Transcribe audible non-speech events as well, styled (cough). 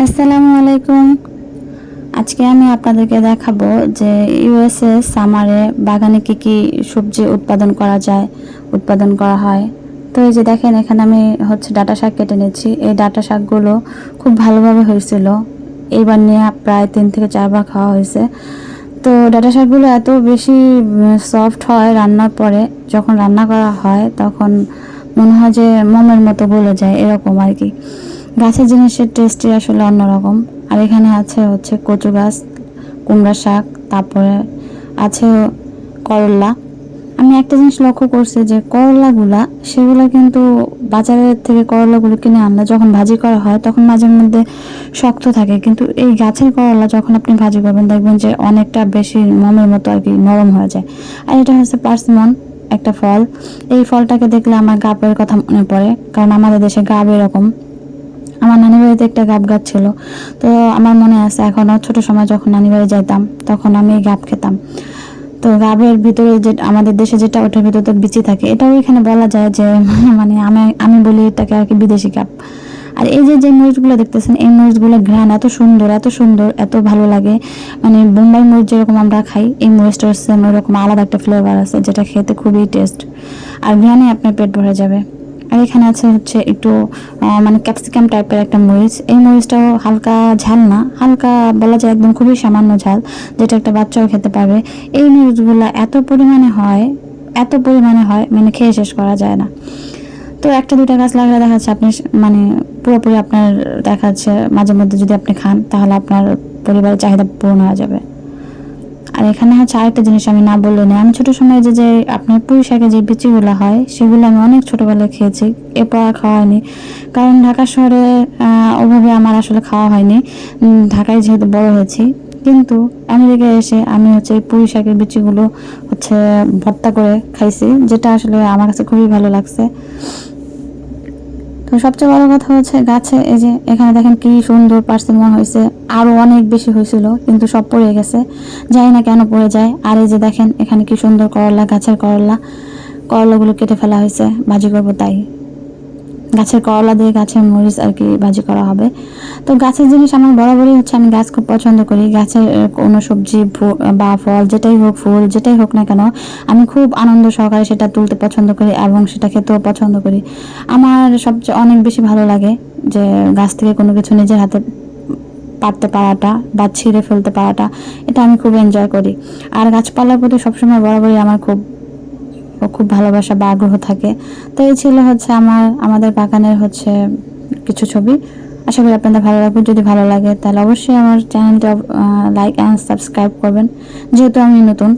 আসসালামু আলাইকুম আজকে আমি আপনাদেরকে দেখাবো যে ইউএসএ সামারে বাগানে কি কি সবজি উৎপাদন করা যায়, উৎপাদন করা হয়। তো এই যে দেখেন, এখানে আমি হচ্ছে ডাটা শাক কেটে নিয়েছি। এই ডাটা শাকগুলো খুব ভালোভাবে হয়েছিল। এইবার নিয়ে প্রায় তিন থেকে চারবার খাওয়া হয়েছে। তো ডাটা শাকগুলো এত বেশি সফট হয় রান্নার পরে, যখন রান্না করা হয়, তখন মনে হয় যে মোমের মতো গলে যায়, এরকম আর কি। গাছের জিনিসের টেস্টই আসলে অন্যরকম। আর এখানে আছে হচ্ছে কচু গাছ, কুমড়া শাক, তারপরে আছে করলা। আমি একটা জিনিস লক্ষ্য করছি যে করলাগুলা, সেগুলো কিন্তু বাজারের থেকে করলাগুলো কিনে আনলে যখন ভাজি করা হয়, তখন মাঝে মধ্যে শক্ত থাকে। কিন্তু এই গাছের করলা যখন আপনি ভাজি করবেন, দেখবেন যে অনেকটা বেশি মমের মতো আর কি নরম হয়ে যায়। আর এটা হচ্ছে পার্সিমন, একটা ফল। এই ফলটাকে দেখলে আমার গাবের কথা মনে পড়ে, কারণ আমাদের দেশে গাব এরকম। আমার নানি বাড়িতে একটা গাব গাছ ছিল তো আমার মনে আছে এখনও ছোট সময় যখন নানি বাড়ি যাইতাম, তখন আমি গাব খেতাম। তো গাবের ভিতরে যে, আমাদের দেশে যেটা, ওটার ভিতরে তো বিচি থাকে। এটাও এখানে বলা যায় যে (laughs) মানে আমি আমি বলি এটাকে আর কি বিদেশি গাব। আর এই যে যে মরিচগুলো দেখতেছেন, এই মরিচগুলো ঘ্রাণ এত সুন্দর এত সুন্দর, এত ভালো লাগে। মানে বোম্বাই মরিচ যেরকম আমরা খাই, এই মরিচটা হচ্ছে ওরকম আলাদা একটা ফ্লেভার আছে, যেটা খেতে খুবই টেস্ট আর ঘ্রাণে আপনার পেট ভরে যাবে। আর এখানে আছে হচ্ছে একটু মানে ক্যাপসিকাম টাইপের একটা মরিচ। এই মরিচটাও হালকা ঝাল না, হালকা বলা যায় একদম খুবই সামান্য ঝাল, যেটা একটা বাচ্চাও খেতে পারবে। এই মরিচগুলো এত পরিমাণে হয়, এত পরিমাণে হয় মানে খেয়ে শেষ করা যায় না। তো একটা দুটা গাছ লাগালে দেখা যাচ্ছে আপনি মানে পুরোপুরি আপনার দেখা যাচ্ছে মাঝে মধ্যে যদি আপনি খান, তাহলে আপনার পরিবারের চাহিদা পূরণ হয়ে যাবে। আর এখানে হচ্ছে আরেকটা জিনিস আমি না বললে না আমি ছোট সময় যে যে আপনার পুঁই শাকের যে বিচিগুলো হয়, সেগুলো আমি অনেক ছোটবেলায় খেয়েছি। এরপর আর খাওয়া হয়নি। কারণ ঢাকা শহরে ওভাবে আমার আসলে খাওয়া হয়নি। ঢাকায় যেহেতু বড় হয়েছি। কিন্তু আমেরিকায় এসে আমি হচ্ছে পুঁই শাকের বিচিগুলো হচ্ছে ভর্তা করে খাইছি, যেটা আসলে আমার কাছে খুবই ভালো লাগছে। তো সবচেয়ে বড় কথা হচ্ছে গাছে, এই যে এখানে দেখেন কি সুন্দর পার্সিমন হয়েছে, আরও অনেক বেশি হয়েছিল, কিন্তু সব পড়ে গেছে যাই না কেন পড়ে যায়। আর এই যে দেখেন এখানে কি সুন্দর করলা, গাছের করলা, করলাগুলো কেটে ফেলা হয়েছে, বাজি করব তাই। গাছের করলা দিয়ে গাছের মরিচ আর কি ভাজি করা হবে। তো গাছের জিনিস আমার বরাবরই হচ্ছে, আমি গাছ খুব পছন্দ করি। গাছের কোনো সবজি বা ফল, যেটাই হোক, ফুল, যেটাই হোক না কেন, আমি খুব আনন্দ সহকারে সেটা তুলতে পছন্দ করি এবং সেটা খেতেও পছন্দ করি। আমার সবচেয়ে অনেক বেশি ভালো লাগে যে গাছ থেকে কোনো কিছু নিজের হাতে পারতে পারাটা বা ছিঁড়ে ফেলতে পারাটা, এটা আমি খুব এনজয় করি। আর গাছপালার প্রতি সবসময় বরাবরই আমার খুব খুব ভালোবাসা বা আগ্রহ থাকে। তো এই ছিল হচ্ছে আমার, আমাদের বাগানের হচ্ছে কিছু ছবি। আশা করি আপনাদের ভালো লাগবে। যদি ভালো লাগে, তাহলে অবশ্যই আমার চ্যানেলটা লাইক অ্যান্ড সাবস্ক্রাইব করবেন। যেহেতু আমি নতুন